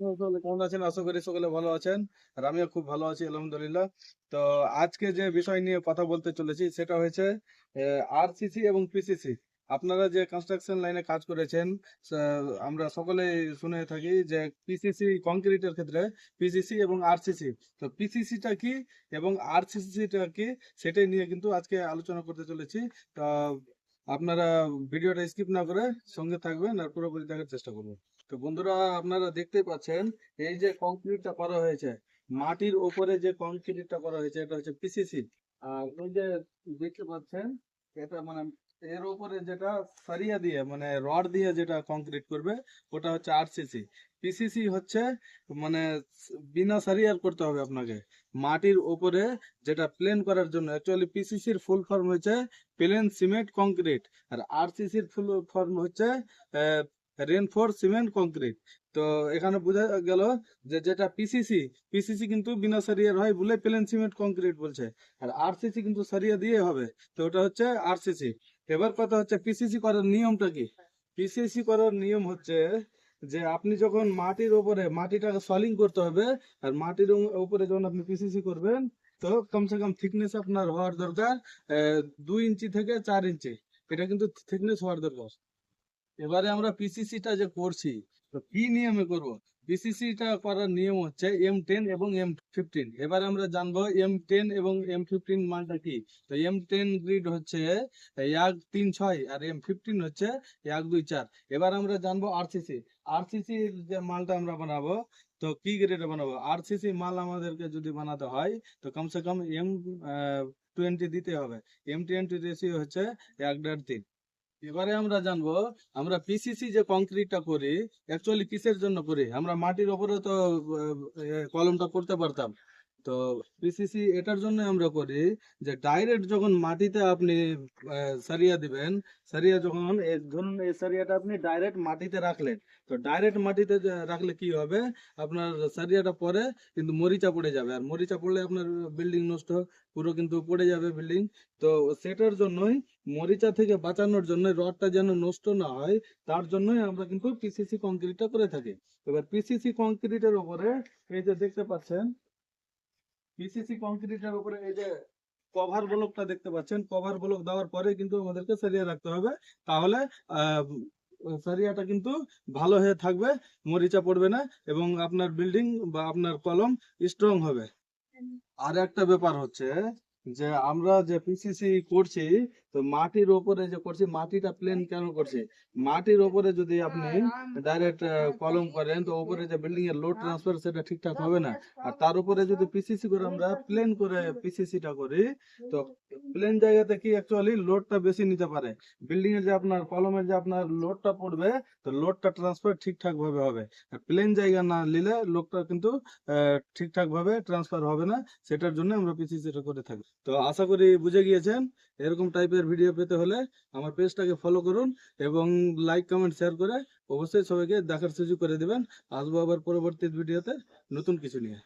কেমন আছেন? আশা করি সকলে ভালো আছেন আর আমিও খুব ভালো আছি, আলহামদুলিল্লাহ। তো আজকে যে বিষয় নিয়ে কথা বলতে চলেছি সেটা হয়েছে আরসিসি এবং পিসিসি আপনারা যে কনস্ট্রাকশন লাইনে কাজ করেছেন আমরা সকলে শুনে থাকি যে পিসিসি কংক্রিটের ক্ষেত্রে পিসিসি এবং আরসিসি তো পিসিসিটা কি এবং আরসিসিটা কি, সেটাই নিয়ে কিন্তু আজকে আলোচনা করতে চলেছি। তো আপনারা ভিডিওটা স্কিপ না করে সঙ্গে থাকবেন আর পুরোপুরি দেখার চেষ্টা করবেন তো বন্ধুরা, আপনারা দেখতেই পাচ্ছেন, এই যে কংক্রিটটা করা হয়েছে, মাটির ওপরে যে কংক্রিটটা করা হয়েছে, এটা হচ্ছে পিসিসি আর ওই যে দেখতে পাচ্ছেন, এটা মানে এর উপরে যেটা সারিয়া দিয়ে মানে রড দিয়ে যেটা কংক্রিট করবে, ওটা হচ্ছে আরসিসি পিসিসি হচ্ছে মানে বিনা সারিয়ার করতে হবে আপনাকে। মাটির ওপরে যেটা প্লেন করার জন্য অ্যাকচুয়ালি পিসিসির ফুল ফর্ম হচ্ছে প্লেন সিমেন্ট কংক্রিট আর আরসিসির ফুল ফর্ম হচ্ছে রেনফোর্স সিমেন্ট কংক্রিট তো এখানে বোঝা গেল যে যেটা পিসিসি পিসিসি কিন্তু বিনা সারিয়ার হয় বলে প্লেন সিমেন্ট কংক্রিট বলছে। আর আরসিসি কিন্তু সারিয়া দিয়ে হবে, তো ওটা হচ্ছে আরসিসি এবার কথা হচ্ছে পিসিসি করার নিয়মটা কি? পিসিসি করার নিয়ম হচ্ছে যে আপনি যখন মাটির উপরে মাটিটাকে সলিং করতে হবে, আর মাটির উপরে যখন আপনি পিসিসি করবেন, তো কমসে কম থিকনেস আপনার হওয়ার দরকার দুই ইঞ্চি থেকে চার ইঞ্চি। এটা কিন্তু থিকনেস হওয়ার দরকার। এবারে আমরা পিসিসিটা যে করছি, তো কি নিয়মে করব? পিসিসিটা করার নিয়ম হচ্ছে এম টেন এবং এম ফিফটিন এবারে আমরা জানব এম টেন এবং এম ফিফটিন মানটা কি? তো এম টেন গ্রিড হচ্ছে এক তিন ছয় আর এম ফিফটিন হচ্ছে এক দুই চার। এবার আমরা জানব আরসিসি আরসিসি যে মালটা আমরা বানাবো, তো কি গ্রেডে বানাবো? আরসিসি মাল আমাদেরকে যদি বানাতে হয়, তো কমসে কম এম টোয়েন্টি দিতে হবে। এম টোয়েন্টি রেশিও হচ্ছে এক দেড় তিন। এবারে আমরা জানব, আমরা পিসিসি যে কংক্রিটটা করি অ্যাকচুয়ালি কিসের জন্য করি? আমরা মাটির ওপরে তো কলমটা করতে পারতাম। তো পিসিসি এটার জন্য আমরা করি যে ডাইরেক্ট যখন মাটিতে আপনি সারিয়া দিবেন, সারিয়া যখন ধরুন এই সারিয়াটা আপনি ডাইরেক্ট মাটিতে রাখলেন, তো ডাইরেক্ট মাটিতে রাখলে কি হবে? আপনার সারিয়াটা পরে কিন্তু মরিচা পড়ে যাবে, আর মরিচা পড়লে আপনার বিল্ডিং নষ্ট, পুরো কিন্তু পড়ে যাবে বিল্ডিং তো সেটার জন্যই, মরিচা থেকে বাঁচানোর জন্য রডটা যেন নষ্ট না হয়, তার জন্যই আমরা কিন্তু পিসিসি কংক্রিটটা করে থাকি। এবার পিসিসি কংক্রিটের উপরে এই যে দেখতে পাচ্ছেন পিসিসি কংক্রিটের উপরে এই যে কভার ব্লকটা দেখতে পাচ্ছেন কভার ব্লক দেওয়ার পরে কিন্তু আমাদেরকে সারিয়ে রাখতে হবে। তাহলে সারিয়াটা কিন্তু ভালো হয়ে থাকবে, মরিচা পড়বে না এবং আপনার বিল্ডিং বা আপনার কলম স্ট্রং হবে। আর একটা ব্যাপার হচ্ছে যে আমরা যে পিসিসি করছি তো মাটির ওপরে যে করছি মাটিটা প্লেন কেন করছি? মাটির ওপরে যদি আপনি ডাইরেক্ট কলম করেন তো ওপরে যে বিল্ডিং এর লোড ট্রান্সফার সেটা ঠিকঠাক হবে না। আর তার উপরে যদি পিসিসি করে আমরা প্লেন করে পিসিসিটা করি তো প্লেন জায়গাতে কি অ্যাকচুয়ালি লোডটা বেশি নিতে পারে? বিল্ডিং এর যে আপনার কলমের যে আপনার লোডটা পড়বে তো লোডটা ট্রান্সফার ঠিকঠাক ভাবে হবে। আর প্লেন জায়গা না নিলে লোডটা কিন্তু ঠিকঠাক ভাবে ট্রান্সফার হবে না। সেটার জন্য আমরা পিসিসিটা করে থাকি। তো আশা করি বুঝে গিয়েছেন, এরকম টাইপের ভিডিও পেতে হলে আমার পেজটাকে ফলো করুন এবং লাইক কমেন্ট শেয়ার করে অবশ্যই সবাইকে দেখার সুযোগ করে দেবেন। আসব আবার পরবর্তী ভিডিওতে নতুন কিছু নিয়ে।